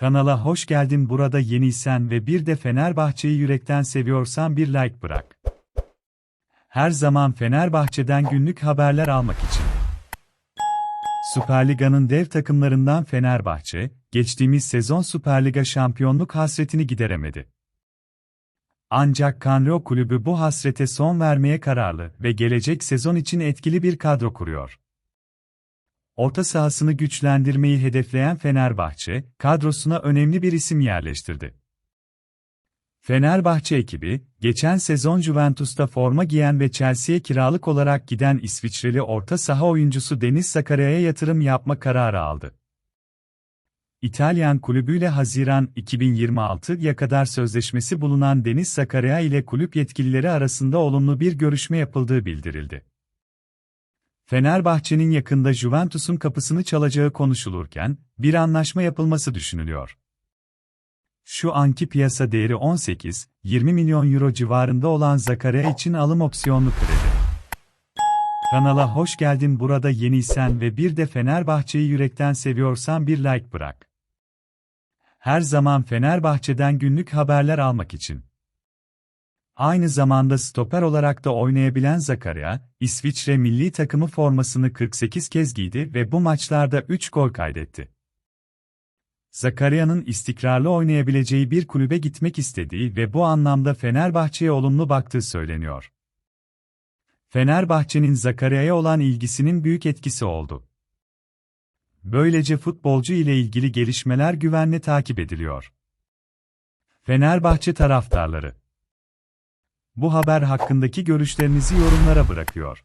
Kanala hoş geldin burada yeniysen ve bir de Fenerbahçe'yi yürekten seviyorsan bir like bırak. Her zaman Fenerbahçe'den günlük haberler almak için. Süper Liga'nın dev takımlarından Fenerbahçe, geçtiğimiz sezon Süper Liga şampiyonluk hasretini gideremedi. Ancak Kanro kulübü bu hasrete son vermeye kararlı ve gelecek sezon için etkili bir kadro kuruyor. Orta sahasını güçlendirmeyi hedefleyen Fenerbahçe, kadrosuna önemli bir isim yerleştirdi. Fenerbahçe ekibi, geçen sezon Juventus'ta forma giyen ve Chelsea'ye kiralık olarak giden İsviçreli orta saha oyuncusu Deniz Zakaria'ya yatırım yapma kararı aldı. İtalyan kulübüyle Haziran 2026'ya kadar sözleşmesi bulunan Deniz Zakaria ile kulüp yetkilileri arasında olumlu bir görüşme yapıldığı bildirildi. Fenerbahçe'nin yakında Juventus'un kapısını çalacağı konuşulurken, bir anlaşma yapılması düşünülüyor. Şu anki piyasa değeri 18-20 milyon euro civarında olan Zakaria için alım opsiyonlu kredi. Kanala hoş geldin burada yeniysen ve bir de Fenerbahçe'yi yürekten seviyorsan bir like bırak. Her zaman Fenerbahçe'den günlük haberler almak için. Aynı zamanda stoper olarak da oynayabilen Zakaria, İsviçre milli takımı formasını 48 kez giydi ve bu maçlarda 3 gol kaydetti. Zakaria'nın istikrarlı oynayabileceği bir kulübe gitmek istediği ve bu anlamda Fenerbahçe'ye olumlu baktığı söyleniyor. Fenerbahçe'nin Zakaria'ya olan ilgisinin büyük etkisi oldu. Böylece futbolcu ile ilgili gelişmeler güvenle takip ediliyor. Fenerbahçe taraftarları Bu haber hakkındaki görüşlerinizi yorumlara bırakıyor.